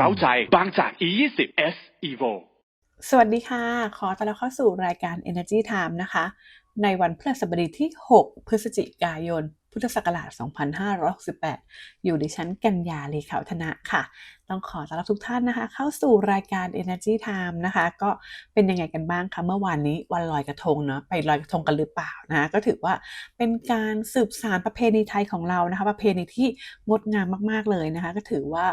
เร้าใจบางจาก E20 S Evo สวัสดีค่ะ ขอต้อนรับเข้าสู่รายการ Energy Time นะคะ ในวันพฤหัสบดีที่ 6 พฤศจิกายน พุทธศักราช 2568 อยู่ดิฉันกัญญาเลขาวัฒนะค่ะ ต้องขอต้อนรับทุกท่านนะคะ เข้าสู่รายการ Energy Time นะคะ ก็เป็นยังไงกันบ้างคะ เมื่อวานนี้วันลอยกระทงเนาะ ไปลอยกระทงกันหรือเปล่านะะก็ถือว่าเป็นการสืบสานประเพณีไทยของเรานะคะ ประเพณีที่งดงามมากๆเลยนะคะ ก็ถือว่า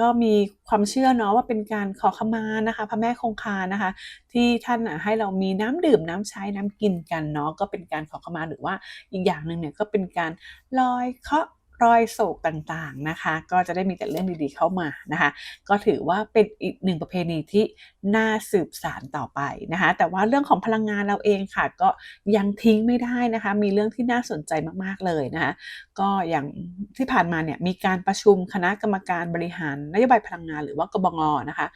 ก็มีความเชื่อเนาะว่าเป็นการขอขมานะคะ พระแม่คงคานะคะ ที่ท่านอะให้เรามีน้ำดื่มน้ำใช้น้ำกินกันเนาะก็เป็นการขอขมาหรือว่าอีกอย่างหนึ่งเนี่ยก็เป็นการลอยเคราะ รอยโศกต่างๆนะคะ ก็จะได้มีแต่เรื่องดีๆเข้ามานะคะ ก็ถือว่าเป็นอีกหนึ่งประเพณีที่น่าสืบสานต่อไปนะคะ แต่ว่าเรื่องของพลังงานเราเองค่ะ ก็ยังทิ้งไม่ได้นะคะ มีเรื่องที่น่าสนใจมากๆเลยนะคะ ก็อย่างที่ผ่านมาเนี่ยมีการประชุมคณะกรรมการบริหารนโยบายพลังงานหรือว่ากบงนะคะ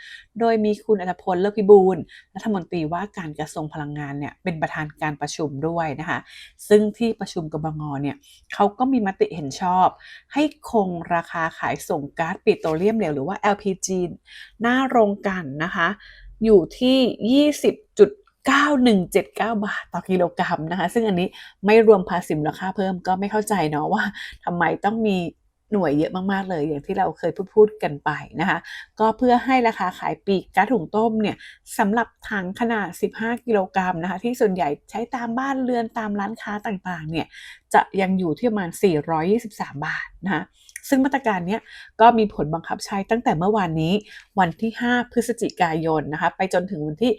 โดยมีคุณอัตพลเลิศพิบูลรัฐมนตรีว่าการกระทรวงพลังงานเนี่ยเป็นประธานการประชุมด้วยนะคะ ซึ่งที่ประชุมกบงเนี่ยเขาก็มีมติเห็นชอบให้คงราคาขายส่งก๊าซปิโตรเลียมเหลวหรือว่า LPG หน้าโรงกันนะคะ อยู่ที่ 20.9179 บาทต่อกิโลกรัมนะคะ ซึ่งอันนี้ไม่รวมภาษีมูลค่าเพิ่มก็ไม่เข้าใจเนาะว่าทำไมต้องมี หน่วยเยอะมากๆเลย อย่างที่เราเคยพูดพูดกันไปนะคะ ก็เพื่อให้ราคาขายปีกก๊าซถุงต้มเนี่ยสำหรับถังขนาด 15 กิโลกรัมนะคะ ที่ส่วนใหญ่ใช้ตามบ้านเรือนตามร้านค้าต่างๆเนี่ยจะยังอยู่ที่ประมาณ 423 บาทนะคะซึ่งมาตรการนี้ก็มีผลบังคับใช้ตั้งแต่เมื่อวานนี้วันที่ 5 พฤศจิกายนนะคะ ไปจนถึงวันที่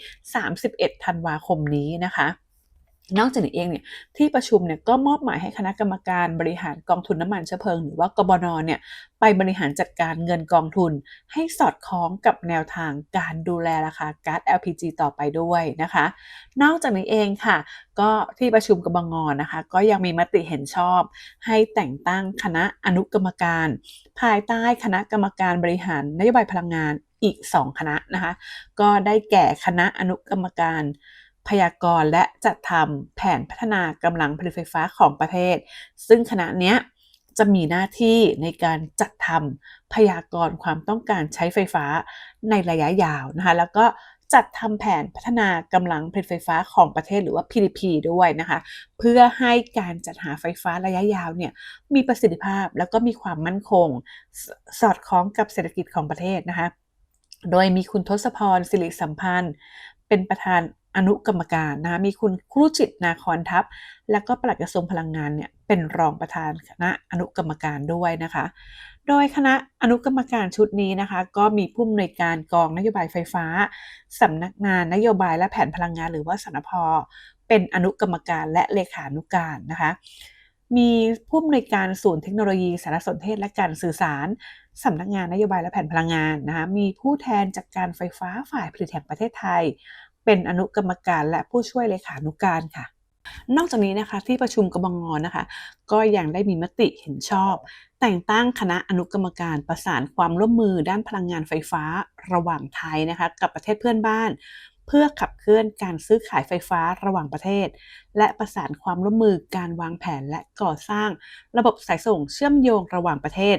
31 ธันวาคมนี้นะคะ นอกจากนี้เองเนี่ยที่ประชุมเนี่ยก็มอบหมายให้คณะกรรมการบริหารกองทุนน้ำมันเชื้อเพลิงหรือว่ากบนเนี่ยไปบริหารจัดการเงินกองทุน ให้สอดคล้องกับแนวทางการดูแลราคาก๊าซ LPG ต่อไปด้วยนะคะ นอกจากนี้เองค่ะ ก็ที่ประชุมกบงนะคะ ก็ยังมีมติเห็นชอบ ให้แต่งตั้งคณะอนุกรรมการ ภายใต้คณะกรรมการบริหารนโยบายพลังงานอีก 2 คณะนะคะ ก็ได้แก่คณะอนุกรรมการ พยากรณ์และจัดทำแผนพัฒนากำลังผลิตไฟฟ้าของประเทศ ซึ่งคณะเนี้ยจะมีหน้าที่ในการจัดทำพยากรณ์ความต้องการใช้ไฟฟ้าในระยะยาวนะคะ แล้วก็จัดทำแผนพัฒนากำลังผลิตไฟฟ้าของประเทศหรือว่า PDP ด้วยนะคะ เพื่อให้การจัดหาไฟฟ้าระยะยาวเนี่ยมีประสิทธิภาพแล้วก็มีความมั่นคงสสอดคล้องกับเศรษฐกิจของประเทศนะคะ โดยมีคุณทศพรสิริสัมพันธ์ เป็นประธาน อนุกรรมการนะคะมีคุณครูจิตนาคอนทัพ และก็ปลัดกระทรวงพลังงานเนี่ยเป็นรองประธานคณะอนุกรรมการด้วยนะคะ โดยคณะอนุกรรมการชุดนี้นะคะ ก็มีผู้อำนวยการกองนโยบายไฟฟ้าสำนักงานนโยบายและแผนพลังงานหรือว่าสนพเป็นอนุกรรมการและเลขานุการนะคะมีผู้อำนวยการศูนย์เทคโนโลยีสารสนเทศและการสื่อสารสำนักงานนโยบายและแผนพลังงานนะคะ มีผู้แทนจากการไฟฟ้าฝ่ายผลิตแห่งประเทศไทย เป็นอนุกรรมการและผู้ช่วยเลขานุการค่ะ นอกจากนี้นะคะที่ประชุมกบงนะคะ ก็ยังได้มีมติเห็นชอบ แต่งตั้งคณะอนุกรรมการประสานความร่วมมือด้านพลังงานไฟฟ้าระหว่างไทยนะคะกับประเทศเพื่อนบ้านเพื่อขับเคลื่อนการซื้อขายไฟฟ้าระหว่างประเทศ และประสานความร่วมมือการวางแผนและก่อสร้าง ระบบสายส่งเชื่อมโยงระหว่างประเทศ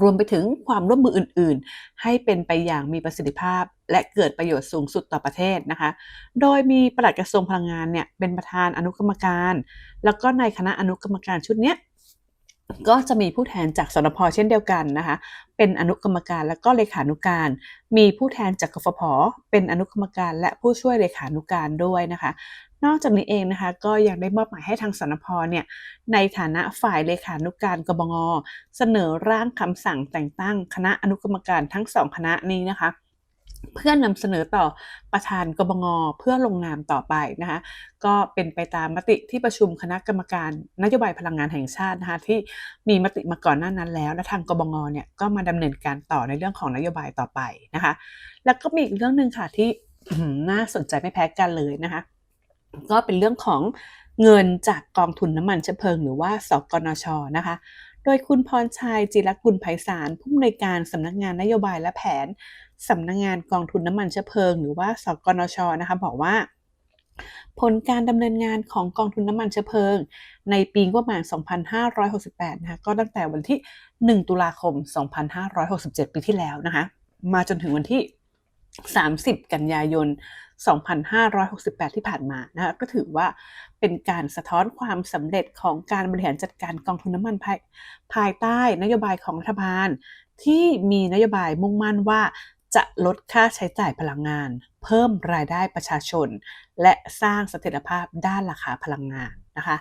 รวมไปถึงความร่วมมืออื่น ๆ ให้เป็นไปอย่างมีประสิทธิภาพ และเกิดประโยชน์สูงสุดต่อประเทศนะคะ โดยมีปลัดกระทรวงพลังงานเนี่ยเป็นประธานอนุกรรมการ แล้วก็ในคณะอนุกรรมการชุดเนี้ยก็จะมีผู้แทนจากสนพเช่นเดียวกันนะคะ เป็นอนุกรรมการและก็เลขานุการ มีผู้แทนจากกฟผเป็นอนุกรรมการและผู้ช่วยเลขานุการด้วยนะคะ นอกจากนี้เองนะคะก็ยังได้มอบหมายให้ทางสนพเนี่ยในฐานะฝ่ายเลขานุการกบงเสนอร่างคำสั่งแต่งตั้งคณะอนุกรรมการทั้งสองคณะนี้นะคะเพื่อนำเสนอต่อประธานกบงเพื่อลงนามต่อไปนะคะก็เป็นไปตามมติที่ประชุมคณะกรรมการนโยบายพลังงานแห่งชาตินะคะที่มีมติมาก่อนหน้านั้นแล้ว และทางกบงเนี่ยก็มาดำเนินการต่อในเรื่องของนโยบายต่อไปนะคะ แล้วก็มีอีกเรื่องหนึ่งค่ะที่น่าสนใจไม่แพ้กันเลยนะคะ ก็เป็นเรื่องของเงินจากกองทุนน้ำมันเชื้อเพลิงหรือว่าสกนชนะคะ โดยคุณพรชัยจิรกุลไพศาลผู้อำนวยการสำนักงานนโยบายและแผนสำนักงานกองทุนน้ำมันเชื้อเพลิงหรือว่าสกนชนะคะบอกว่าผลการดำเนินงานของกองทุนน้ำมันเชื้อเพลิง ในปีงบประมาณ 2568 นะคะก็ตั้งแต่วันที่ 1 ตุลาคม 2567 ปีที่แล้วนะคะ มาจนถึงวันที่ 30 กันยายน 2568 ที่ผ่านมานะคะก็ถือว่าเป็นการสะท้อนความสำเร็จของการบริหารจัดการกองทุนน้ำมันภายภายใต้นโยบายของรัฐบาล ที่มีนโยบายมุ่งมั่นว่าจะลดค่าใช้จ่ายพลังงาน เพิ่มรายได้ประชาชน และสร้างเสถียรภาพด้านราคาพลังงานนะคะ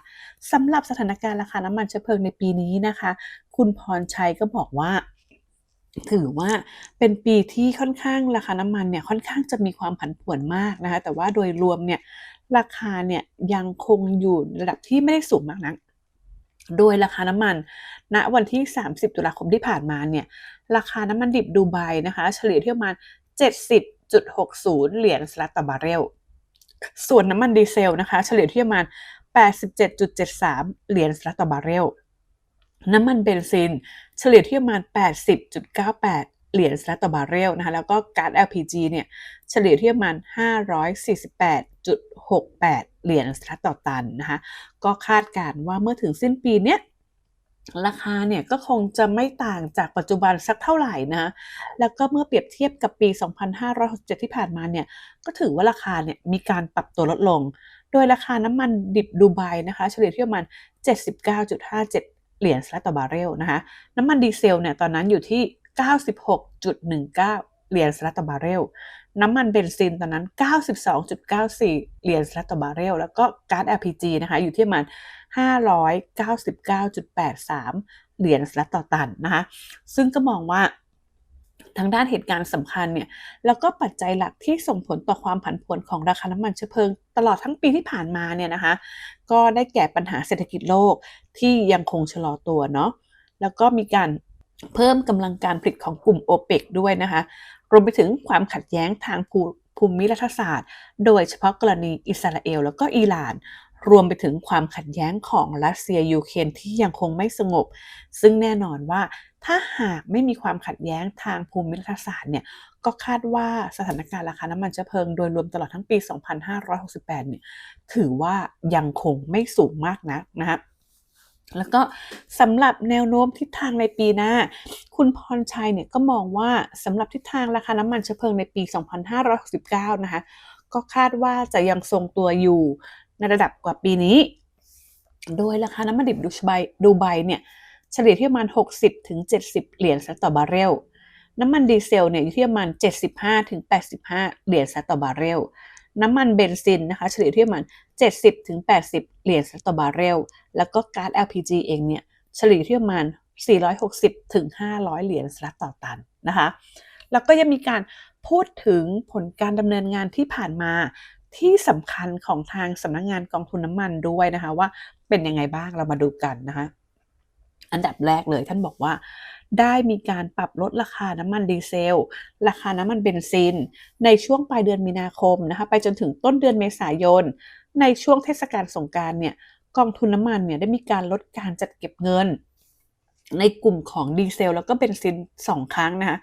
สำหรับสถานการณ์ราคาน้ำมันเชื้อเพลิงในปีนี้นะคะ คุณพรชัยก็บอกว่า ถือว่าเป็นปีที่ค่อนข้างราคาน้ำมันเนี่ยค่อนข้างจะมีความผันผวนมากนะคะ แต่ว่าโดยรวมเนี่ยราคาเนี่ยยังคงอยู่ระดับที่ไม่ได้สูงมากนัก โดยราคาน้ำมัน ณวันที่ 30 ตุลาคมที่ผ่านมาเนี่ยราคาน้ำมันดิบดูไบนะคะ เฉลี่ยที่ประมาณ 70.60 เหรียญสหรัฐต่อบาร์เรล ส่วนน้ำมันดีเซลนะคะ เฉลี่ยที่ประมาณ 87.73 เหรียญสหรัฐต่อบาร์เรล น้ำมันเบนซิน เฉลี่ยที่ประมาณ 80.98 เหรียญสหรัฐต่อบาร์เรลนะคะแล้วก็ก๊าซ LPG เนี่ยเฉลี่ยที่ประมาณ 548.68 เหรียญสหรัฐต่อตันนะคะก็คาดการณ์ว่าเมื่อถึงสิ้นปีเนี้ยราคาเนี่ยก็คงจะไม่ต่างจากปัจจุบันสักเท่าไหร่นะ แล้วก็เมื่อเปรียบเทียบกับปี 2567 ที่ผ่านมาเนี่ย ก็ถือว่าราคาเนี่ยมีการปรับตัวลดลง โดยราคาน้ำมันดิบดูไบนะคะ เฉลี่ยที่ประมาณ 79.57 เหรียญสหรัฐต่อบาร์เรลนะคะน้ำมันดีเซลเนี่ยตอนนั้นอยู่ที่ 96.19 เหรียญสหรัฐต่อบาร์เรลน้ำมันเบนซินตอนนั้น 92.94 เหรียญสหรัฐต่อบาร์เรลแล้วก็ก๊าซ LPG นะคะอยู่ที่ประมาณ599.83 เหรียญสหรัฐต่อตันนะคะซึ่งก็มองว่า ทางด้านเหตุการณ์สำคัญเนี่ยแล้วก็ปัจจัยหลักที่ส่งผลต่อความผันผวนของราคาน้ำมันเชื้อเพลิง ตลอดทั้งปีที่ผ่านมาเนี่ยนะคะ ก็ได้แก่ปัญหาเศรษฐกิจโลกที่ยังคงชะลอตัวเนาะแล้วก็มีการเพิ่มกำลังการผลิตของกลุ่มโอเปกด้วยนะคะรวมไปถึงความขัดแย้งทางภูภูมิรัฐศาสตร์ โดยเฉพาะกรณีอิสราเอล แล้วก็อิหร่าน รวมไปถึงความขัดแย้งของรัสเซียยูเครนที่ยังคงไม่สงบ ซึ่งแน่นอนว่า ถ้าหากไม่มีความขัดแย้งทางภูมิรัฐศาสตร์เนี่ยก็คาดว่าสถานการณ์ราคาน้ำมันเชื้อเพลิงโดยรวมตลอดทั้งปี 2568 เนี่ยถือว่ายังคงไม่สูงมากนักนะคะแล้วก็สำหรับแนวโน้มทิศทางในปีหน้า คุณพรชัยเนี่ยก็มองว่าสำหรับทิศทางราคาน้ำมันเชื้อเพลิงในปี 2569 นะคะก็คาดว่าจะยังทรงตัวอยู่ในระดับกว่าปีนี้ โดยราคาน้ำมันดิบดูไบดูไบเนี่ย เฉลี่ยที่ประมาณ 60ถึง70 เหรียญสต่อบาร์เรล น้ำมันดีเซลเนี่ยอยู่ที่ประมาณ 75ถึง85 เหรียญสต่อบาร์เรล น้ำมันเบนซินนะคะเฉลี่ยที่ประมาณ 70ถึง80 เหรียญสต่อบาร์เรล แล้วก็ก๊าซ LPG เองเนี่ยเฉลี่ยที่ประมาณ 460ถึง500 เหรียญสต่อตันนะคะ แล้วก็ยังมีการพูดถึงผลการดำเนินงานที่ผ่านมาที่สำคัญของทางสำนักงงานกองทุนน้ำมันด้วยนะคะว่าเป็นยังไงบ้างเรามาดูกันนะคะ อันดับแรกเลยท่านบอกว่า ได้มีการปรับลดราคาน้ำมันดีเซล ราคาน้ำมันเบนซิน ในช่วงปลายเดือนมีนาคมนะคะไปจนถึงต้นเดือนเมษายน ในช่วงเทศกาลสงการเนี่ยกองทุนน้ำมันเนี่ยได้มีการลดการจัดเก็บเงิน ในกลุ่มของดีเซล แล้วก็เบนซิน 2 ครั้งนะคะ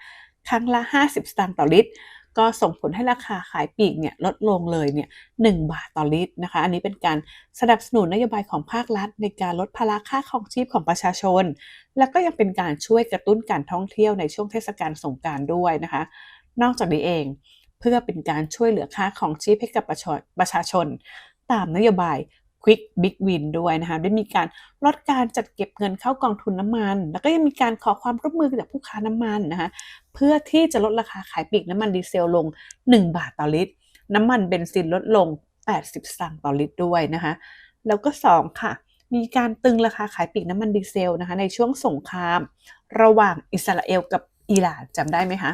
ครั้งละ 50 สตางค์ต่อลิตร ก็ส่งผลให้ราคาขายปลีกเนี่ยลดลงเลยเนี่ย1บาทต่อลิตรนะคะ อันนี้เป็นการสนับสนุนนโยบายของภาครัฐ ในการลดภาระค่าครองชีพของประชาชน แล้วก็ยังเป็นการช่วยกระตุ้นการท่องเที่ยวในช่วงเทศกาลสงการด้วยนะคะ นอกจากนี้เองเพื่อเป็นการช่วยเหลือค่าของชีพให้กับประชาชน ตามนโยบาย Quick Big Win ด้วยนะคะได้มีการลดการจัดเก็บเงินเข้ากองทุนน้ำมัน แล้วก็ยังมีการขอความร่วมมือจากผู้ค้าน้ำมันนะคะเพื่อที่จะลดราคาขายปลีกน้ำมันดีเซลลง 1 บาทต่อลิตร น้ำมันเบนซินลดลง 80 สตางค์ต่อลิตรด้วยนะคะแล้วก็ 2 ค่ะ มีการตึงราคาขายปลีกน้ำมันดีเซลนะคะในช่วงสงคราม ระหว่างอิสราเอลกับอิหร่านจำได้ไหมคะ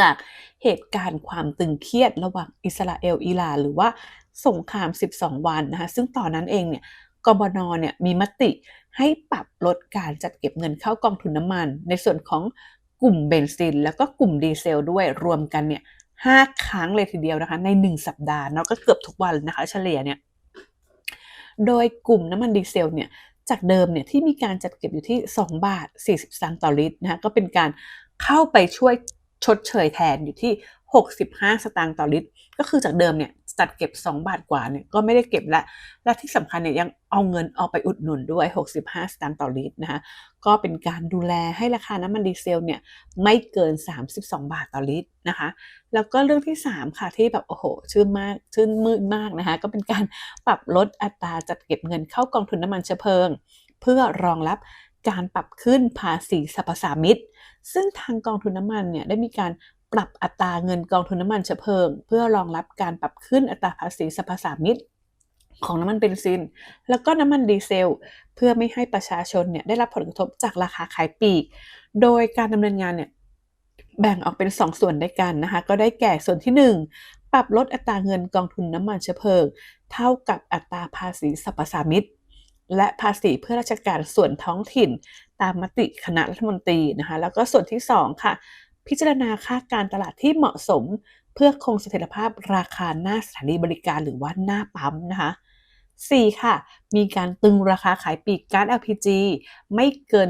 จากเหตุการณ์ความตึงเครียดระหว่างอิสราเอลอิหร่านหรือว่า สงคราม 12 วันนะคะซึ่งตอนนั้นเองเนี่ยกบนเนี่ยมีมติให้ปรับลดการจัดเก็บเงินเข้ากองทุนน้ำมัน ในส่วนของกลุ่มเบนซิน แล้วก็กลุ่มดีเซลด้วยรวมกันเนี่ยห้าครั้งเลยทีเดียวนะคะใน 1 สัปดาห์เนาะก็เกือบทุกวันนะคะเฉลี่ยเนี่ยโดยกลุ่มน้ำมันดีเซลเนี่ยจากเดิมเนี่ยที่มีการจัดเก็บอยู่ที่ 2 บาท 40สตางค์ต่อลิตรนะคะก็เป็นการเข้าไปช่วยชดเชยแทนอยู่ที่ 65 สตางค์ต่อลิตร ก็คือจากเดิมเนี่ย จัดเก็บ 2 บาทกว่าเนี่ยก็ไม่ได้เก็บละ และที่สำคัญเนี่ยยังเอาเงินเอาไปอุดหนุนด้วย 65 สตางค์ต่อลิตรนะคะก็เป็นการดูแลให้ราคาน้ำมันดีเซลเนี่ยไม่เกิน 32 บาทต่อลิตรนะคะ แล้วก็เรื่องที่ 3 ค่ะที่แบบโอ้โห ชื่นมากชื่นมืดมากนะคะ ก็เป็นการปรับลดอัตราจัดเก็บเงินเข้ากองทุนน้ำมันเชื้อเพลิง เพื่อรองรับการปรับขึ้นภาษีสรรพสามิตซึ่งทางกองทุนน้ำมันเนี่ยได้มีการ ปรับอัตราเงินกองทุนน้ำมันเชื้อเพลิง เพื่อรองรับการปรับขึ้นอัตราภาษีสรรพสามิตของน้ำมันเบนซิน แล้วก็น้ำมันดีเซล เพื่อไม่ให้ประชาชนเนี่ยได้รับผลกระทบจากราคาขายปลีก โดยการดำเนินงานเนี่ยแบ่งออกเป็น 2ส่วนด้วยกันนะคะ ก็ได้แก่ส่วนที่ 1 ปรับลดอัตราเงินกองทุนน้ำมันเชื้อเพลิง เท่ากับอัตราภาษีสรรพสามิตและภาษีเพื่อราชการส่วนท้องถิ่น ตามมติคณะรัฐมนตรีนะคะ แล้วก็ส่วนที่ 2 ค่ะ พิจารณาค่าการตลาดที่เหมาะสม เพื่อคงเสถียรภาพราคาหน้าสถานีบริการหรือว่าหน้าปั๊มนะคะ 4. ค่ะ มีการตึงราคาขายปลีกก๊าซ LPG ไม่เกิน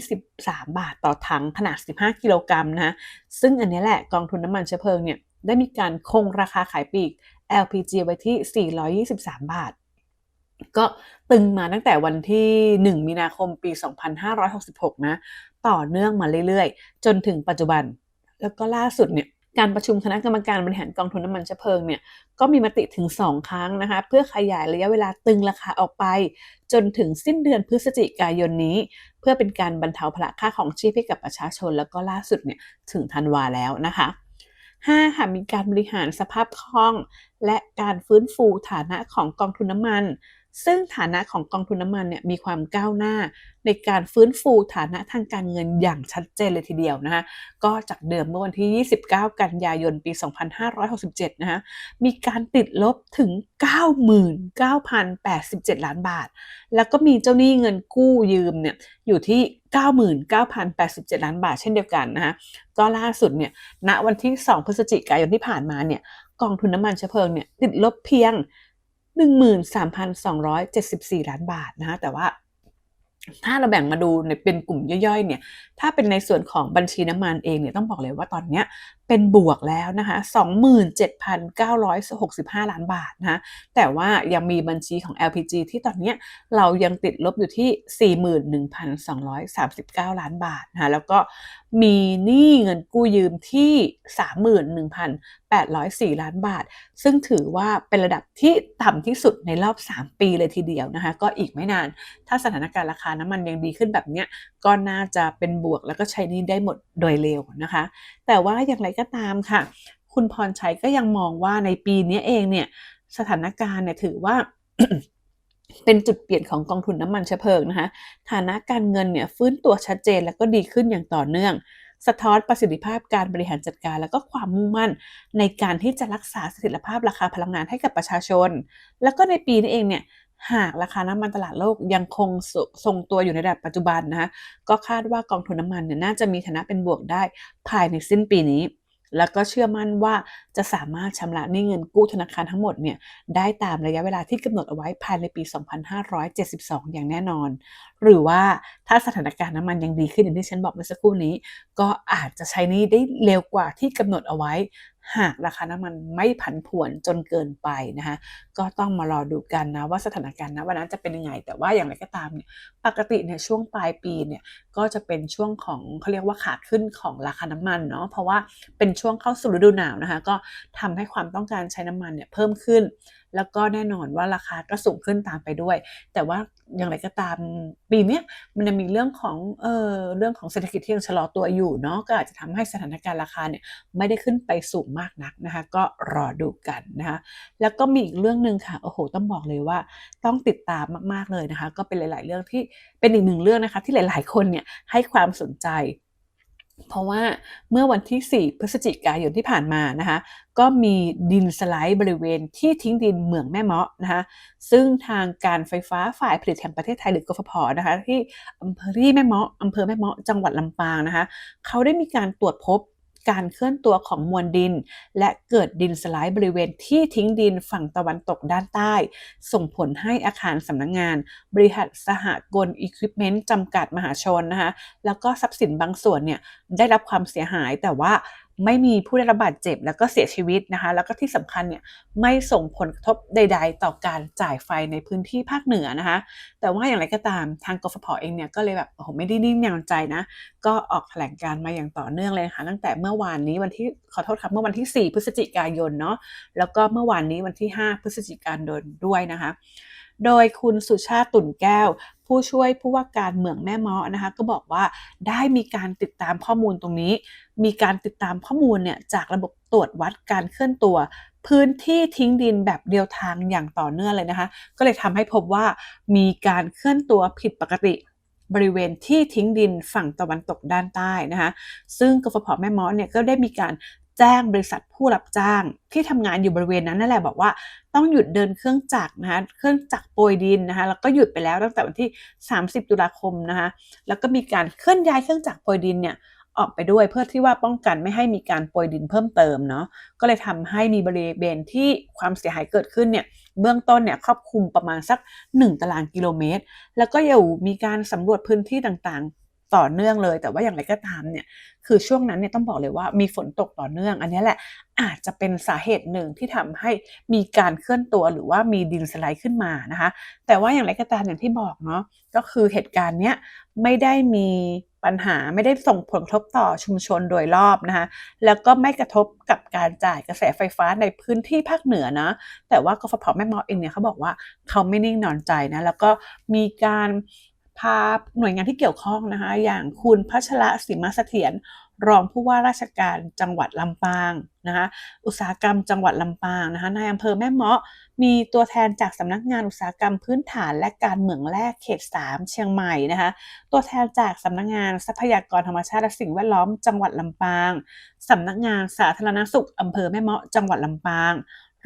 423 บาทต่อถังขนาด 15 กิโลกรัมนะซึ่งอันนี้แหละกองทุนน้ำมันเชื้อเพลิงเนี่ยได้มีการคงราคาขายปลีก LPG ไว้ที่ 423 บาท ก็ตึงมาตั้งแต่วันที่ 1 มีนาคมปี 2566 นะ ต่อเนื่องมาเรื่อยๆ จนถึงปัจจุบัน แล้วก็ล่าสุดเนี่ยการประชุมคณะกรรมการบริหารกองทุนน้ำมันเชื้อเพลิงเนี่ยก็มีมติถึง 2 ครั้งนะคะเพื่อขยายระยะเวลาตึงราคาออกไป จนถึงสิ้นเดือนพฤศจิกายนนี้ เพื่อเป็นการบรรเทาภาระค่าของชีพให้กับประชาชน แล้วก็ล่าสุดเนี่ยถึงธันวาแล้วนะคะ 5. ค่ะมีการบริหารสภาพคล่อง และการฟื้นฟูฐานะของกองทุนน้ำมัน ซึ่งฐานะของกองทุนน้ำมันเนี่ยมีความก้าวหน้า ในการฟื้นฟูฐานะทางการเงินอย่างชัดเจนเลยทีเดียวนะคะก็จากเดิมเมื่อวันที่ 29 กันยายนปี 2567 นะคะมีการติดลบถึง 99,087 ล้านบาท แล้วก็มีเจ้าหนี้เงินกู้ยืมเนี่ยอยู่ที่99,087 ล้านบาทเช่นเดียวกันนะคะก็ล่าสุดเนี่ยณวันที่ 2 พฤศจิกายนที่ผ่านมาเนี่ยกองทุนน้ำมันเชื้อเพลิงเนี่ยติดลบเพียง 13,274 ล้านบาทนะคะแต่ว่าถ้าเราแบ่งมาดูในเป็นกลุ่มย่อยๆเนี่ย ถ้าเป็นในส่วนของบัญชีน้ำมันเองเนี่ยต้องบอกเลยว่าตอนเนี้ยเป็นบวกแล้วนะคะ27,965 ล้านบาทนะคะแต่ว่ายังมีบัญชีของ LPG ที่ตอนนี้เรายังติดลบอยู่ที่ 41,239 ล้านบาทนะคะแล้วก็มีหนี้เงินกู้ยืมที่ 31,804 ล้านบาท ซึ่งถือว่าเป็นระดับที่ต่ำที่สุดในรอบ 3 ปีเลยทีเดียวนะคะ ก็อีกไม่นาน ถ้าสถานการณ์ราคาน้ำมันยังดีขึ้นแบบนี้ก็น่าจะเป็นบวกแล้วก็ใช้หนี้ได้หมดโดยเร็วนะคะแต่ว่าอย่างไรก็ตามค่ะ คุณพรชัยก็ยังมองว่าในปีนี้เองเนี่ยสถานการณ์เนี่ยถือว่าเป็นจุดเปลี่ยนของกองทุนน้ำมันเชื้อเพลิงนะคะฐานะการเงินเนี่ยฟื้นตัวชัดเจนแล้วก็ดีขึ้นอย่างต่อเนื่อง สะท้อนประสิทธิภาพการบริหารจัดการ แล้วก็ความมุ่งมั่น ในการที่จะรักษาเสถียรภาพราคาพลังงานให้กับประชาชน แล้วก็ในปีนี้เองเนี่ย หากราคาน้ำมันตลาดโลกยังคงทรงตัวอยู่ในระดับปัจจุบันนะคะก็คาดว่ากองทุนน้ำมันเนี่ยน่าจะมีฐานะเป็นบวกได้ภายในสิ้นปีนี้ แล้วก็เชื่อมั่นว่าจะสามารถชำระหนี้เงินกู้ธนาคารทั้งหมดเนี่ยได้ตามระยะเวลาที่กำหนดเอาไว้ภายในปี 2572 อย่างแน่นอน หรือว่าถ้าสถานการณ์น้ำมันยังดีขึ้นอย่างที่ฉันบอกเมื่อสักครู่นี้ ก็อาจจะใช้นี้ได้เร็วกว่าที่กำหนดเอาไว้ หากราคาน้ำมันไม่ผันผวนจนเกินไปนะคะก็ต้องมารอดูกันนะว่าสถานการณ์ณวันนั้นจะเป็นยังไง แต่ว่าอย่างไรก็ตามเนี่ย ปกติเนี่ยช่วงปลายปีเนี่ยก็จะเป็นช่วงของเขาเรียกว่าขาขึ้นของราคาน้ำมันเนาะเพราะว่าเป็นช่วงเข้าสู่ฤดูหนาวนะคะก็ทำให้ความต้องการใช้น้ำมันเนี่ยเพิ่มขึ้น แล้วก็แน่นอนว่าราคาก็สูงขึ้นตามไปด้วย แต่ว่าอย่างไรก็ตามปีนี้มันจะมีเรื่องของเออเรื่องของเศรษฐกิจที่ยังชะลอตัวอยู่เนาะก็อาจจะทำให้สถานการณ์ราคาเนี่ยไม่ได้ขึ้นไปสูงมากนักนะคะก็รอดูกันนะคะแล้วก็มีอีกเรื่องหนึ่งค่ะโอ้โหต้องบอกเลยว่าต้องติดตามมากๆเลยนะคะ ก็เป็นหลาย ๆ เรื่องที่เป็นอีกหนึ่งเรื่องนะคะที่หลาย ๆ คนเนี่ยให้ความสนใจ เพราะว่าเมื่อวันที่ 4 พฤศจิกายนที่ผ่านมานะคะก็มีดินสไลด์บริเวณที่ทิ้งดินเหมืองแม่เมาะนะคะซึ่งทางการไฟฟ้าฝ่ายผลิตแห่งประเทศไทยหรือกฟผนะคะที่อำเภอที่แม่เมาะอำเภอแม่เมาะจังหวัดลำปางนะคะเขาได้มีการตรวจพบ การเคลื่อนตัวของมวลดิน และเกิดดินสไลด์บริเวณที่ทิ้งดินฝั่งตะวันตกด้านใต้ ส่งผลให้อาคารสำนักงงาน บริษัทสหกลอุปกรณ์จำกัดมหาชนนะคะแล้วก็ทรัพย์สินบางส่วนเนี่ยได้รับความเสียหายแต่ว่า ไม่มีผู้ได้รับบาดเจ็บแล้วก็เสียชีวิตนะคะ แล้วก็ที่สำคัญเนี่ยไม่ส่งผลกระทบใด ๆ ต่อการจ่ายไฟในพื้นที่ภาคเหนือนะคะ แต่ว่าอย่างไรก็ตามทางกฟผเองเนี่ยก็เลยแบบโอ้โหไม่ได้นิ่งนอนใจนะ ก็ออกแถลงการมาอย่างต่อเนื่องเลยนะคะ ตั้งแต่เมื่อวานนี้วันที่ขอโทษครับเมื่อวันที่ 4 พฤศจิกายนเนาะแล้วก็เมื่อวานนี้วันที่ 5 พฤศจิกายนด้วยนะคะโดยคุณสุชาติตุ่นแก้ว ผู้ช่วยผู้ว่าการเมืองแม่เมาะนะคะ ก็บอกว่าได้มีการติดตามข้อมูลตรงนี้ มีการติดตามข้อมูลเนี่ยจากระบบตรวจวัดการเคลื่อนตัว พื้นที่ทิ้งดินแบบเดียวทางอย่างต่อเนื่องเลยนะคะ ก็เลยทำให้พบว่ามีการเคลื่อนตัวผิดปกติบริเวณที่ทิ้งดินฝั่งตะวันตกด้านใต้นะคะ ซึ่งกฟผแม่มาะเนี่ยก็ได้มีการ แจ้งบริษัทผู้รับจ้าง ที่ทำงานอยู่บริเวณนั้นนั่นแหละบอกว่าต้องหยุดเดินเครื่องจักรนะคะเครื่องจักรโปรยดินนะคะแล้วก็หยุดไปแล้วตั้งแต่วันที่ 30 ตุลาคมนะคะแล้วก็มีการเคลื่อนย้ายเครื่องจักรโปรยดินเนี่ยออกไปด้วยเพื่อที่ว่าป้องกันไม่ให้มีการโปรยดินเพิ่มเติมเนาะก็เลยทำให้มีบริเวณที่ความเสียหายเกิดขึ้นเนี่ยเบื้องต้นเนี่ยครอบคลุมประมาณสัก 1 ตารางกิโลเมตร แล้วก็อยู่มีการสำรวจพื้นที่ต่างๆ ต่อเนื่องเลย แต่ว่าอย่างไรก็ตามเนี่ยคือช่วงนั้นเนี่ยต้องบอกเลยว่ามีฝนตกต่อเนื่อง อันนี้แหละอาจจะเป็นสาเหตุหนึ่งที่ทำให้มีการเคลื่อนตัวหรือว่ามีดินสไลด์ขึ้นมานะคะ แต่ว่าอย่างไรก็ตามอย่างที่บอกเนาะก็คือเหตุการณ์เนี้ยไม่ได้มีปัญหาไม่ได้ส่งผลกระทบต่อชุมชนโดยรอบนะคะ แล้วก็ไม่กระทบกับการจ่ายกระแสไฟฟ้าในพื้นที่ภาคเหนือนะ แต่ว่ากฟผแม่เมาะเองเนี่ยเขาบอกว่าเขาไม่นิ่งนอนใจนะ แล้วก็มีการ พาหน่วยงานที่เกี่ยวข้องนะคะ อย่างคุณพัชระศรีมาเสถียรรองผู้ว่าราชการจังหวัดลำปางนะคะอุตสาหกรรมจังหวัดลำปางนะคะนายอำเภอแม่เมาะ มีตัวแทนจากสำนักงานอุตสาหกรรมพื้นฐานและการเหมืองแรกเขต 3 เชียงใหม่นะคะตัวแทนจากสำนักงานทรัพยากรธรรมชาติและสิ่งแวดล้อมจังหวัดลำปางสำนักงานสาธารณสุขอำเภอแม่เมาะจังหวัดลำปาง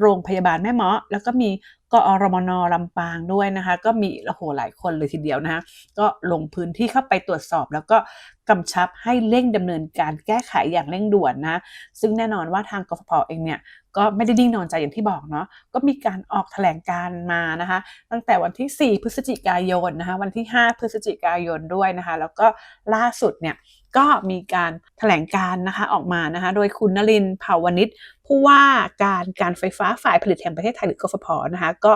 โรงพยาบาลแม่เมาะแล้วก็มีกอรมนลำปางด้วยนะคะ ก็มีโอ้โหหลายคนเลยทีเดียวนะคะก็ลงพื้นที่เข้าไปตรวจสอบ แล้วก็กำชับให้เร่งดำเนินการแก้ไขอย่างเร่งด่วนนะ ซึ่งแน่นอนว่าทางกฟผเองเนี่ยก็ไม่ได้นิ่งนอนใจอย่างที่บอกเนาะก็มีการออกแถลงการมานะคะ ตั้งแต่วันที่ 4 พฤศจิกายนนะคะ วันที่ 5 พฤศจิกายนด้วยนะคะ แล้วก็ล่าสุดเนี่ย ก็มีการแถลงการนะคะออกมานะคะโดยคุณนลินทร์เผ่าวณิชผู้ว่าการการไฟฟ้าฝ่ายผลิตแห่งประเทศไทยหรือกฟผนะคะก็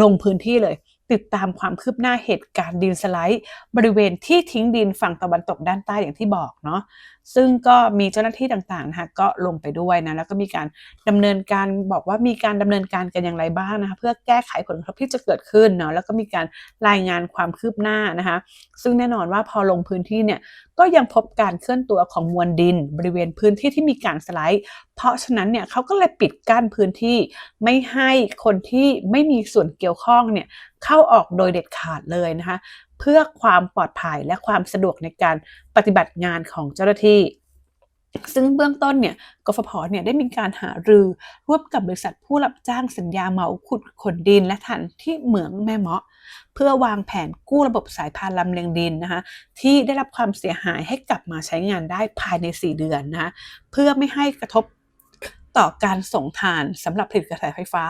ลงพื้นที่เลย ติดตามความคืบหน้าเหตุการณ์ดินสไลด์ บริเวณที่ทิ้งดินฝั่งตะวันตกด้านใต้อย่างที่บอกเนาะซึ่งก็มีเจ้าหน้าที่ต่างๆนะคะก็ลงไปด้วยนะแล้วก็มีการดำเนินการบอกว่ามีการดำเนินการกันอย่างไรบ้างนะคะเพื่อแก้ไขผลกระทบที่จะเกิดขึ้นเนาะแล้วก็มีการรายงานความคืบหน้านะคะซึ่งแน่นอนว่าพอลงพื้นที่เนี่ยก็ยังพบการเคลื่อนตัวของมวลดิน บริเวณพื้นที่ที่มีการสไลด์ เพราะฉะนั้นเนี่ยเขาก็เลยปิดกั้นพื้นที่ไม่ให้คนที่ไม่มีส่วนเกี่ยวข้องเนี่ยเข้าออกโดยเด็ดขาดเลยนะคะ เพื่อความปลอดภัยและความสะดวกในการปฏิบัติงานของเจ้าหน้าที่ ซึ่งเบื้องต้นเนี่ยกฟผเนี่ยได้มีการหารือร่วมกับบริษัทผู้รับจ้างสัญญาเหมาขุดขนดินและถ่านที่เหมืองแม่เมาะ เพื่อวางแผนกู้ระบบสายพานลำเลียงดินนะคะที่ได้รับความเสียหายให้กลับมาใช้งานได้ภายใน 4 เดือนนะคะเพื่อไม่ให้กระทบ ต่อการส่งทานสำหรับผลิตกระแสไฟฟ้า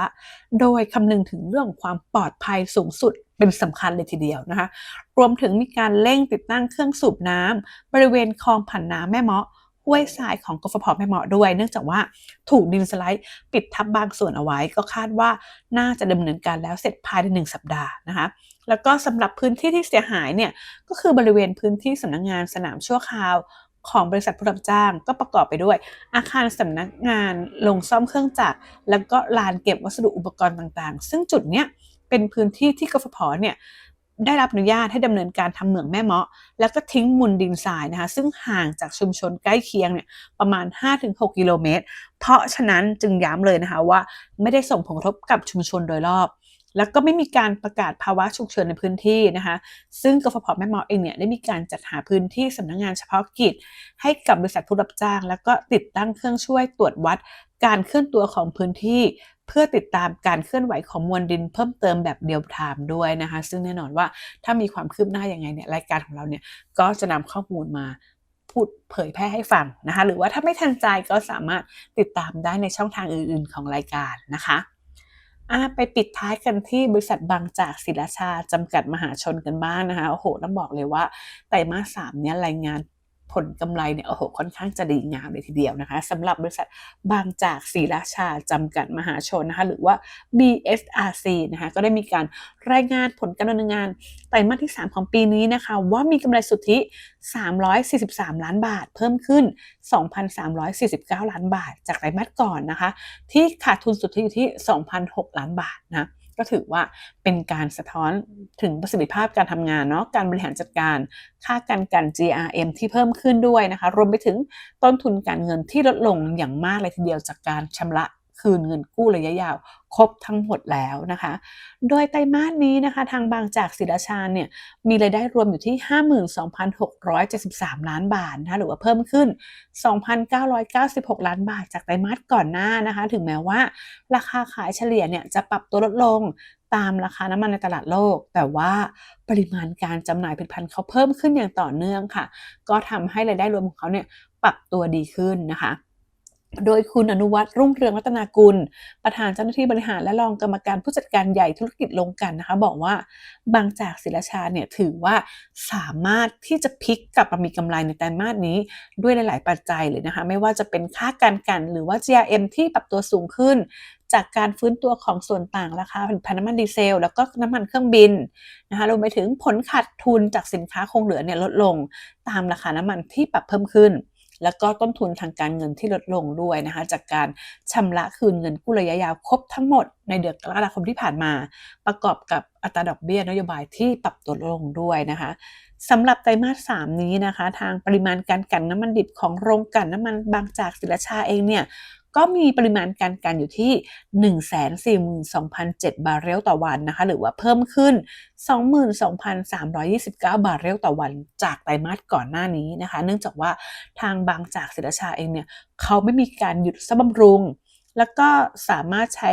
โดยคำนึงถึงเรื่องความปลอดภัยสูงสุดเป็นสำคัญเลยทีเดียวนะคะ รวมถึงมีการเร่งติดตั้งเครื่องสูบน้ำบริเวณคลองผ่านน้ำแม่เมาะห้วยทรายของกฟผแม่เมาะด้วย เนื่องจากว่าถูกดินสไลด์ปิดทับบางส่วนเอาไว้ ก็คาดว่าน่าจะดำเนินการแล้วเสร็จภายในหนึ่งสัปดาห์นะคะ แล้วก็สำหรับพื้นที่ที่เสียหายเนี่ยก็คือบริเวณพื้นที่สำนักงานสนามชั่วคราว ของบริษัทผู้รับจ้างก็ประกอบไปด้วย อาคารสำนักงานลงซ่อมเครื่องจักรแล้วก็ลานเก็บวัสดุอุปกรณ์ต่างๆ ซึ่งจุดเนี้ยเป็นพื้นที่ที่กฟผเนี่ยได้รับอนุญาตให้ดำเนินการทำเหมืองแม่เมาะ แล้วก็ทิ้งมูลดินทรายนะคะ ซึ่งห่างจากชุมชนใกล้เคียงเนี่ยประมาณ 5-6 กิโลเมตร เพราะฉะนั้นจึงย้ำเลยนะคะว่าไม่ได้ส่งผลกระทบกับชุมชนโดยรอบ แล้วก็ไม่มีการประกาศภาวะฉุกเฉินในพื้นที่นะคะ ซึ่งกฟผแม่เมาเองเนี่ยได้มีการจัดหาพื้นที่สำนักงานเฉพาะกิจ ให้กับบริษัทผู้รับจ้าง แล้วก็ติดตั้งเครื่องช่วยตรวจวัดการเคลื่อนตัวของพื้นที่ เพื่อติดตามการเคลื่อนไหวของมวลดินเพิ่มเติมแบบเดียวไทม์ด้วยนะคะ ซึ่งแน่นอนว่าถ้ามีความคืบหน้าอยังไงเนี่ยรายการของเราเนี่ยก็จะนำข้อมูลมาพูดเผยแพร่ให้ฟังนะคะ หรือว่าถ้าไม่ทันใจก็สามารถติดตามได้ในช่องทางอื่น ๆ ของรายการนะคะ อะไปปิดท้ายกันที่บริษัทบางจากศิลาชาจำกัดมหาชนกันบ้างนะคะโอ้โหต้องบอกเลยว่าไตรมาสสามเนี้ยรายงาน ผลกำไรเนี่ยโอ้โหค่อนข้างจะดีงามเลยทีเดียวนะคะสำหรับบริษัทบางจากศรีราชาจำกัดมหาชนนะคะหรือว่า BSRC นะคะก็ได้มีการรายงานผลการดำเนินงานไตรมาสที่ 3 ของปีนี้นะคะว่ามีกำไรสุทธิ 343 ล้านบาท เพิ่มขึ้น 2,349 ล้านบาท จากไตรมาสก่อนนะคะที่ขาดทุนสุทธิอยู่ที่ 2,006 ล้านบาทนะ ก็ถือว่าเป็นการสะท้อนถึงประสิทธิภาพการทำงานเนาะการบริหารจัดการค่าการกัน GRM ที่เพิ่มขึ้นด้วยนะคะ รวมไปถึงต้นทุนการเงินที่ลดลงอย่างมากเลยทีเดียวจากการชำระ คืนเงินกู้ระยะยาว ครบทั้งหมดแล้วนะคะ โดยไตรมาสนี้นะคะ ทางบางจากศิลาชาเนี่ยมีรายได้รวมอยู่ที่ 52,673 ล้านบาทนะคะหรือว่าเพิ่มขึ้น 2,996 ล้านบาทจากไตรมาสก่อนหน้านะคะ ถึงแม้ว่า ราคาขายเฉลี่ยเนี่ยจะปรับตัวลดลงตามราคาน้ำมันในตลาดโลก แต่ว่าปริมาณการจำหน่ายผลิตภัณฑ์เขาเพิ่มขึ้นอย่างต่อเนื่องค่ะ ก็ทำให้รายได้รวมของเขาเนี่ยปรับตัวดีขึ้นนะคะ โดยคุณอนุวัฒน์รุ่งเรืองรัตนากุล ประธานเจ้าหน้าที่บริหารและรองกรรมการผู้จัดการใหญ่ธุรกิจลงกันนะคะ บอกว่าบางจากศิลชาเนี่ยถือว่าสามารถที่จะพลิกกลับมามีกำไรในไตรมาสนี้ด้วยหลาย ๆ ปัจจัยเลยนะคะ ไม่ว่าจะเป็นค่าการกัน หรือว่า GRM ที่ปรับตัวสูงขึ้น จากการฟื้นตัวของส่วนต่างราคาผลิตภัณฑ์น้ำมันดีเซล แล้วก็น้ำมันเครื่องบินนะคะรวมไปถึงผลขาดทุนจากสินค้าคงเหลือเนี่ยลดลง ตามราคาน้ำมันที่ปรับเพิ่มขึ้น แล้วก็ต้นทุนทางการเงินที่ลดลงด้วยนะคะจากการชำระคืนเงินกู้ระยะยาวครบทั้งหมดในเดือนกรกฎาคมที่ผ่านมา ประกอบกับอัตราดอกเบี้ยนโยบายที่ปรับตัวลงด้วยนะคะสำหรับไตรมาส 3 นี้นะคะ ทางปริมาณการกันน้ำมันดิบของโรงกันน้ำมันบางจากศิลชาเองเนี่ย ก็มีปริมาณการกันอยู่ที่ 142,007 บาร์เรลต่อวันนะคะ หรือว่าเพิ่มขึ้น 22,329 บาร์เรลต่อวันจากไตรมาสก่อนหน้านี้นะคะ เนื่องจากว่าทางบางจากศิลาชาเองเนี่ย เขาไม่มีการหยุดซ่อมบำรุง แล้วก็สามารถใช้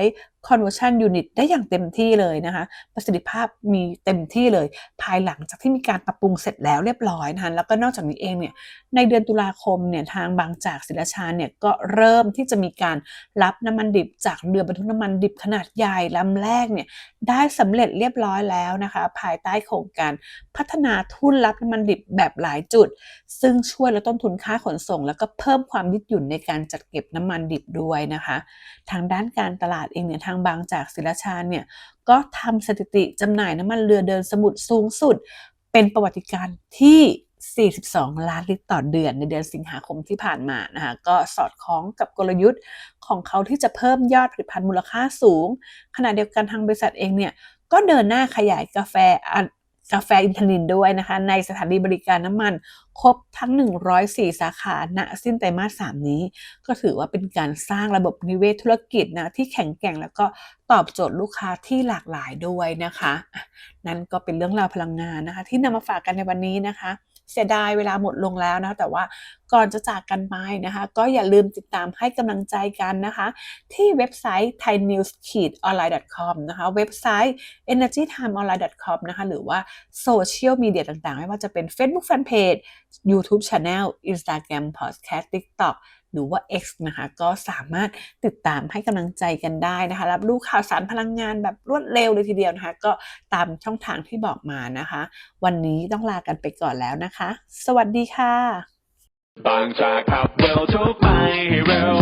conversion unit ได้อย่างเต็มที่เลยนะคะ ประสิทธิภาพมีเต็มที่เลย ภายหลังจากที่มีการปรับปรุงเสร็จแล้วเรียบร้อยนะคะแล้วก็นอกจากนี้เองเนี่ยในเดือนตุลาคมเนี่ยทางบางจากศิลาชาเนี่ยก็เริ่มที่จะมีการรับน้ำมันดิบจากเรือบรรทุกน้ำมันดิบขนาดใหญ่ลำแรกเนี่ยได้สำเร็จเรียบร้อยแล้วนะคะ ภายใต้โครงการพัฒนาทุ่นรับน้ำมันดิบแบบหลายจุด ซึ่งช่วยลดต้นทุนค่าขนส่ง แล้วก็เพิ่มความยืดหยุ่นในการจัดเก็บน้ำมันดิบด้วยนะคะ ทางด้านการตลาดเองเนี่ยางบางจากศิลชาเนี่ยก็ทำสถิติจำหน่ายน้ำมันเรือเดินสมุทรสูงสุด เป็นประวัติการณ์ที่ 42 ล้านลิตรต่อเดือนในเดือนสิงหาคมที่ผ่านมานะคะก็สอดคล้องกับกลยุทธ์ของเขาที่จะเพิ่มยอดผลิตภัณฑ์มูลค่าสูง ขณะเดียวกันทางบริษัทเองเนี่ยก็เดินหน้าขยายกาแฟ กาแฟอินทนินด้วยนะคะ ในสถานีบริการน้ำมัน ครบทั้ง 104 สาขาณสิ้นไตรมาส 3 นี้ ก็ถือว่าเป็นการสร้างระบบนิเวศธุรกิจนะ ที่แข็งแกร่งแล้วก็ตอบโจทย์ลูกค้าที่หลากหลายด้วยนะคะอะนั่นก็เป็นเรื่องราวพลังงานนะคะ ที่นำมาฝากกันในวันนี้นะคะ เสียดายเวลาหมดลงแล้วนะแต่ว่าก่อนจะจากกันไปนะคะ ก็อย่าลืมติดตามให้กำลังใจกันนะคะ ที่เว็บไซต์ thainews-online.com นะคะ เว็บไซต์ energytimeonline.com นะคะ หรือว่าโซเชียลมีเดียต่างๆ ไม่ว่าจะเป็น Facebook Fanpage YouTube Channel Instagram Podcast TikTok หรือว่า X นะคะก็สามารถติดตามให้กำลังใจกันได้นะคะ รับรู้ข่าวสารพลังงานแบบรวดเร็วเลยทีเดียวนะคะ ก็ตามช่องทางที่บอกมานะคะ วันนี้ต้องลากันไปก่อนแล้วนะคะ สวัสดีค่ะบางจากขับเร็วทุกไปให้เร็ว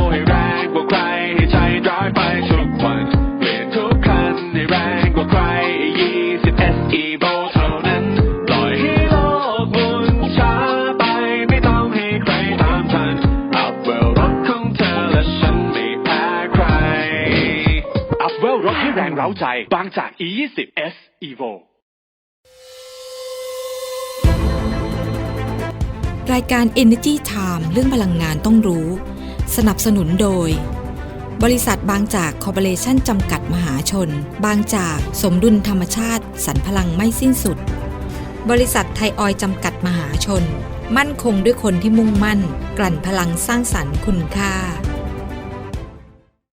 าใจบางจาก E20 S Evo รายการ Energy Time เรื่องพลังงานต้องรู้ สนับสนุนโดย บริษัทบางจากคอร์ปอเรชั่นจำกัดมหาชน บางจากสมดุลธรรมชาติสรรพลังไม่สิ้นสุด บริษัทไทยออยจำกัดมหาชน มั่นคงด้วยคนที่มุ่งมั่น กลั่นพลังสร้างสรรค์คุณค่า